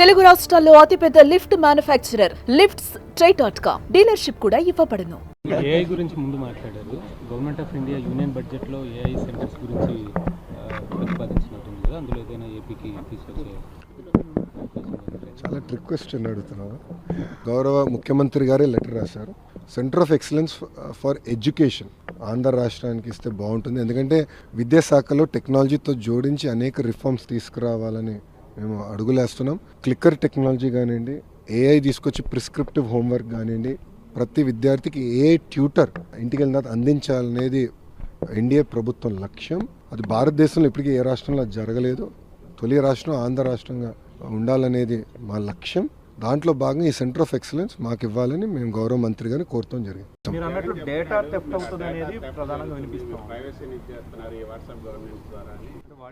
తెలుగు రాష్ట్రాల్లో అతిపెద్ద lift manufacturer lifts try dot com dealership కూడా ఇవ్వబడును. ఏఐ గురించి ముందు మాట్లాడారు. గవర్నమెంట్ ఆఫ్ ఇండియా యూనియన్ బడ్జెట్లో ఏఐ సెంటర్స్ గురించి ప్రతిపాదించినట్టుంది కదా. అందులో ఏదైనా ఏపీకి తీసుకొచ్చే? చాలా ట్రిక్ క్వశ్చన్ అడుగుతున్నావు. గౌరవ ముఖ్యమంత్రి గారే లెటర్ రాశారు. Centre of excellence for education Andhra రాష్ట్రానికి ఇస్తే బాగుంటుంది. ఎందుకంటే విద్యాశాఖలో టెక్నాలజీతో జోడించి అనేక రిఫార్మ్స్ తీసుకురావాలని మేము అడుగులేస్తున్నాం. క్లిక్కర్ టెక్నాలజీ కానివ్వండి ఏఐ తీసుకొచ్చి ప్రిస్క్రిప్టివ్ హోంవర్క్ కానివ్వండి ప్రతి విద్యార్థికి ఏ ట్యూటర్ ఇంటికి వెళ్ళిన అందించాలనేది ఎన్డీఏ ప్రభుత్వం లక్ష్యం. అది భారతదేశంలో ఇప్పటికీ ఏ రాష్ట్రంలో అది జరగలేదు. తొలి రాష్ట్రం ఆంధ్ర రాష్ట్రంగా ఉండాలనేది మా లక్ష్యం. దాంట్లో భాగంగా ఈ సెంటర్ ఆఫ్ ఎక్సలెన్స్ మాకు ఇవ్వాలని మేము గౌరవ మంత్రి గారిని కోరటం జరిగింది.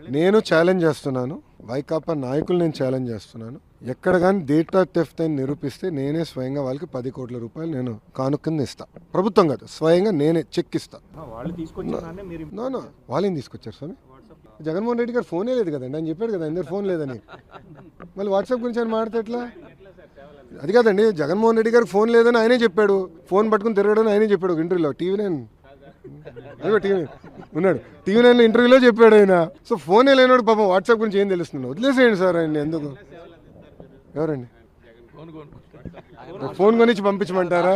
నేను ఛాలెంజ్ చేస్తున్నాను. వైకాపా నాయకులు నేను ఛాలెంజ్ చేస్తున్నాను. ఎక్కడ కానీ డేటా టెఫ్ట్ అని నిరూపిస్తే నేనే స్వయంగా వాళ్ళకి పది కోట్ల రూపాయలు నేను కానుకని ఇస్తా. ప్రభుత్వం కాదు స్వయంగా నేనే చెక్ ఇస్తా. వాళ్ళు తీసుకొచ్చారు స్వామి? జగన్మోహన్ రెడ్డి గారు ఫోనే లేదు కదండి. ఆయన చెప్పాడు కదా అందరు ఫోన్ లేదని. మళ్ళీ వాట్సాప్ గురించి ఆయన ఎట్లా? అది కాదండి జగన్మోహన్ రెడ్డి గారికి ఫోన్ లేదని ఆయనే చెప్పాడు. ఫోన్ పట్టుకుని తిరగడని ఆయనే చెప్పాడు ఒక ఇంటర్వ్యూలో. TV nine. టీవీ ఉన్నాడు. టీవీ నైన్ ఇంటర్వ్యూలో చెప్పాడు ఆయన. సో ఫోనే లేనాడు పాపం వాట్సాప్ గురించి ఏం తెలుస్తున్నాడు? వదిలేసేయండి సార్ ఆయన ఎందుకు? ఎవరండి? ఫోన్ కొనిచ్చి పంపించమంటారా?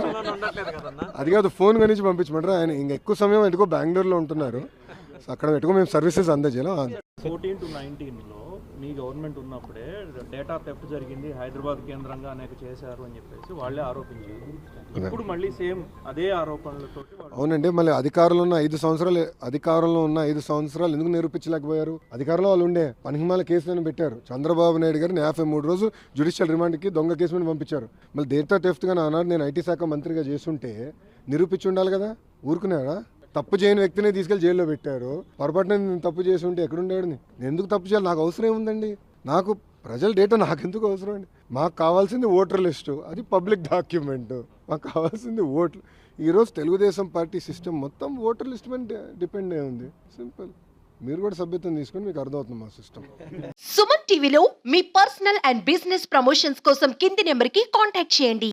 అది కాదు ఫోన్ కొనిచ్చి పంపించమంటారా? ఆయన ఇంకా ఎక్కువ సమయం ఎందుకో బెంగళూరులో ఉంటున్నారు. సో అక్కడ పెట్టుకో మేము సర్వీసెస్ అందజేయాలి. ఫోర్టీన్ టు నైన్టీన్లో మీ గవర్నమెంట్ ఉన్నప్పుడే డేటా థెఫ్ట్ జరిగింది హైదరాబాద్ కేంద్రంగా అనేక చేశారు అని చెప్పేసి వాళ్ళే ఆరోపించారు. ఇప్పుడు మళ్ళీ సేమ్ అదే ఆరోపణలతో అవునండి మళ్ళీ అధికారంలో ఉన్న ఐదు సంవత్సరాలు అధికారంలో ఉన్న ఐదు సంవత్సరాలు ఎందుకు నిరూపించలేకపోయారు? అధికారంలో వాళ్ళు ఉండే పనిహిమాల కేసులను పెట్టారు. చంద్రబాబు నాయుడు గారిని యాభై మూడు రోజులు జ్యుడిషియల్ రిమాండ్కి దొంగ కేసు మీద పంపించారు. మళ్ళీ డేటా టెఫ్ట్గా ఆనాడు నేను ఐటీ శాఖ మంత్రిగా చేస్తుంటే నిరూపించి ఉండాలి కదా? ఊరుకున్నారా? తప్పు చేయని వ్యక్తిని తీసుకెళ్ళి జైల్లో పెట్టారు. పొరపాటున నేను తప్పు చేసి ఉంటే ఎక్కడుండేవాడు నేను ఎందుకు తప్పు చేయాలి? నాకు అవసరం ఏముందండి? నాకు ప్రజల డేటా నాకు ఎందుకు అవసరం అండి? మాకు కావాల్సింది ఓటర్ లిస్టు. అది పబ్లిక్ డాక్యుమెంట్. మాకు కావాల్సింది ఓట్లు. ఈరోజు తెలుగుదేశం పార్టీ సిస్టమ్ మొత్తం ఓటర్ లిస్ట్ మీద డిపెండ్ అయి ఉంది. సింపుల్. మీరు కూడా సభ్యత్వం తీసుకొని మీకు అర్థమవుతుంది మా సిస్టమ్. సుమన్ టీవీలో మీ పర్సనల్ అండ్ బిజినెస్ ప్రమోషన్స్ కోసం కింది నెంబర్కి కాంటాక్ట్ చేయండి.